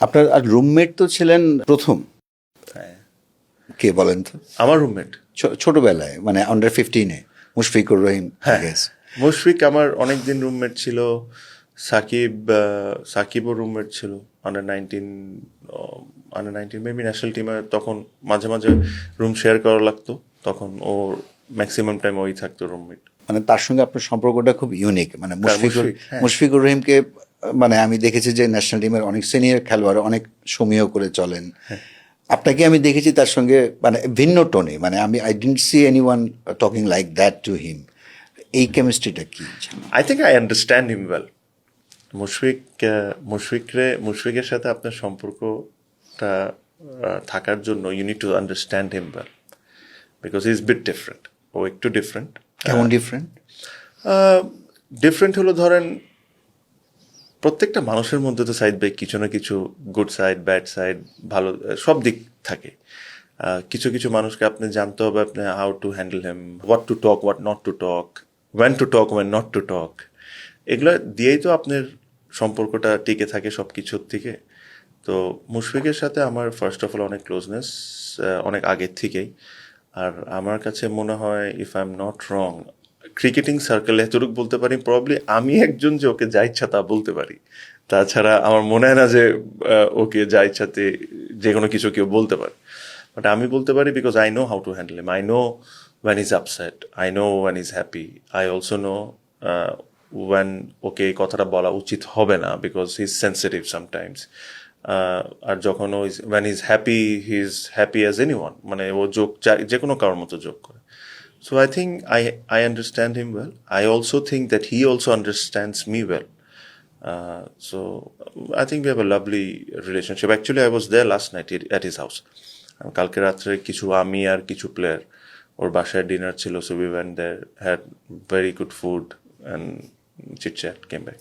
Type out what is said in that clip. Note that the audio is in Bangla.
আপনার আর রুমমেট তো ছিলেন প্রথম? হ্যাঁ। কে বলেন তো? আমার রুমমেট ছোটবেলায় মানে আন্ডার ফিফটিনে মুশফিকুর রহিম হ্যাঁ. মুশফিক আমার অনেক দিন রুমমেট ছিল সাকিব সাকিবও রুমমেট ছিল under nineteen under nineteen maybe national টিমে তখন মাঝে মাঝে রুম শেয়ার করা লাগতো তখন ওর ম্যাক্সিমাম টাইম ওই থাকতো রুমমেট মানে তার সঙ্গে আপনার সম্পর্কটা খুব ইউনিক মানে মুশফিকুর মুশফিক, হ্যাঁ। মুশফিকুর রহিমকে মানে আমি দেখেছি যে ন্যাশনাল টিমের অনেক সিনিয়র খেলোয়াড় অনেক সমীহ করে চলেন। হ্যাঁ। আপনাকে আমি দেখেছি তার সঙ্গে মানে ভিন্ন টোনে মানে আমি I didn't see any one talking like that to him এই কেমিস্ট্রিটা কি? I think I understand him well Mushfiq মুশফিকরে মুশফিকের সাথে আপনার সম্পর্কটা থাকার জন্য you need to understand him well because is bit different ও একটু ডিফারেন্ট কেমন ডিফারেন্ট ডিফারেন্ট হলো ধরেন, প্রত্যেকটা মানুষের মধ্যে তো সাইড বাই কিছু না কিছু গুড সাইড ব্যাড সাইড ভালো, সব দিক থাকে। কিছু কিছু মানুষকে আপনি জানতে হবে, আপনি how to handle him what to talk what not to talk when to talk when not to talk এগুলো দিয়েই তো আপনার সম্পর্কটা টিকে থাকে সব কিছুর থেকে তো মুশফিকের সাথে আমার ফার্স্ট অফ অল অনেক ক্লোজনেস অনেক আগের থেকেই। আর আমার কাছে মনে হয় if I am not wrong cricketing সার্কেলে এতটুকু বলতে পারি প্রবলি আমি একজন যে ওকে যা ইচ্ছা তা বলতে পারি। তাছাড়া আমার মনে হয় না যে ওকে যা ইচ্ছাতে যে কোনো কিছু কেউ বলতে পারে। বাট আমি বলতে পারি because I know how to handle him I know one is upset I know one is happy I also know one okay এই কথাটা বলা উচিত হবে না because he is sensitive sometimes আর যখন ও one is happy he is happy as any one মানে ও যোগ যে কোনো কারোর মতো যোগ করে I I understand him well. I also think that he also understands me well. Uh, so I think we have a lovely relationship. Actually, I was there last night at- at his house. Uh, কালকে রাত্রে কিছু আমি আর কিছু প্লেয়ার ওর বাসায় ডিনার ছিল so we went there had very good food and chit chat came back